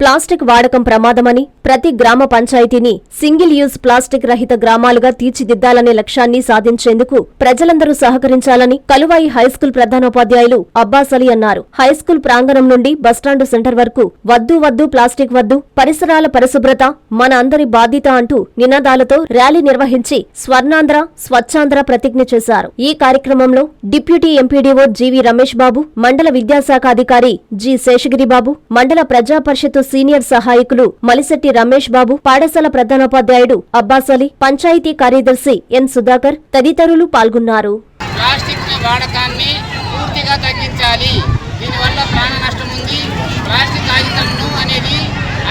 Plastic వాడకం ప్రమాదమని ప్రతి గ్రామ పంచాయతీని సింగిల్ యూజ్ ప్లాస్టిక్ రహిత గ్రామాలుగా తీర్చిదిద్దాలనే లక్ష్యాన్ని సాధించేందుకు ప్రజలందరూ సహకరించాలని కలువాయి హైస్కూల్ ప్రధానోపాధ్యాయులు అబ్బాస్ అలీ అన్నారు. హైస్కూల్ ప్రాంగణం నుండి బస్టాండు సెంటర్ వరకు వద్దు వద్దు ప్లాస్టిక్ వద్దు పరిసరాల పరిశుభ్రత మన అందరి బాధ్యత అంటూ నినాదాలతో ర్యాలీ నిర్వహించి స్వర్ణాంధ్ర స్వచ్ఛాంధ్ర ప్రతిజ్ఞ చేశారు. ఈ కార్యక్రమంలో deputy MPDO GV Ramesh Babu మండల విద్యాశాఖ అధికారి జి శేషగిరిబాబు మండల ప్రజా పరిషత్తు సీనియర్ సహాయకులు మలిశెట్టి రమేష్ బాబు పాఠశాల ప్రధానోపాధ్యాయుడు అబ్బాస్ అలీ పంచాయతీ కార్యదర్శి ఎన్ సుధాకర్ తదితరులు పాల్గొన్నారు. ప్లాస్టిక్ వాడకాన్ని పూర్తిగా తగ్గించాలి. దీనివల్ల ప్రాణ నష్టం ఉంది. ప్లాస్టిక్ కాగితంను అనేది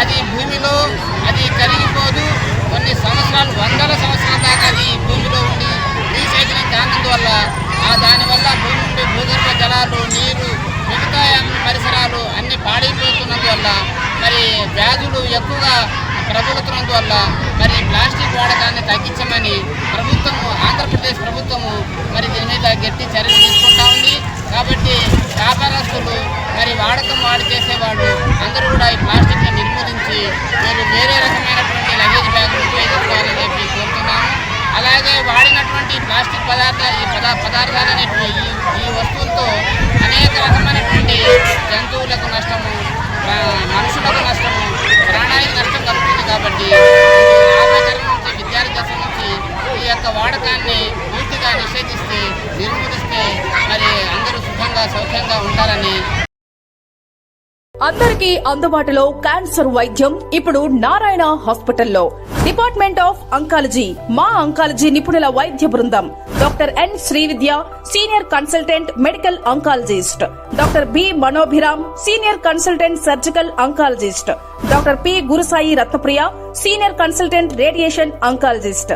అది భూమిలో అది కరిగిపోదు. కొన్ని సంవత్సరాలు వందల సంవత్సరాల దాకా అది భూమిలో ఉండి రీసైక్లింగ్ కానందువల్ల ఆ దానివల్ల భూమి నుండి భూగర్భ జలాలు నీరు మిగతా పరిసరాలు అన్ని పాడైపోతున్నందువల్ల మరి వ్యాధులు ఎక్కువగా ప్రబలుతున్నందువల్ల మరి ప్లాస్టిక్ వాడకాన్ని తగ్గించమని ప్రభుత్వము ఆంధ్రప్రదేశ్ ప్రభుత్వము మరి దీని మీద గట్టి చర్యలు తీసుకుంటా ఉంది. కాబట్టి వ్యాపారస్తులు మరి వాడకం వాడి చేసేవాళ్ళు అందరూ కూడా ఈ ప్లాస్టిక్ని నిర్మూలించి మీరు వేరే రకమైనటువంటి లగేజ్ బ్యాగులు ఉపయోగించుకోవాలని చెప్పి కోరుతున్నాము. అలాగే వాడినటువంటి ప్లాస్టిక్ పదార్థ ఈ పదా పదార్థాలు అనేటువంటి ఈ ఈ వస్తువులతో అనేక రకమైనటువంటి జంతువులకు నష్టము యొక్క వాడకాన్ని పూర్తిగా నిషేధిస్తే నిర్మూలిస్తే మరి అందరూ సుఖంగా సౌఖ్యంగా ఉంటారని అందరికీ అందుబాటులో క్యాన్సర్ వైద్యం ఇప్పుడు నారాయణ హాస్పిటల్లో. డిపార్ట్మెంట్ ఆఫ్ అంకాలజీ మా అంకాలజీ నిపుణుల వైద్య బృందం. Doctor N Srividya senior consultant medical oncologist. Doctor B Manobhiram senior consultant surgical oncologist. Doctor P Gurusai Ratnapriya senior consultant radiation oncologist.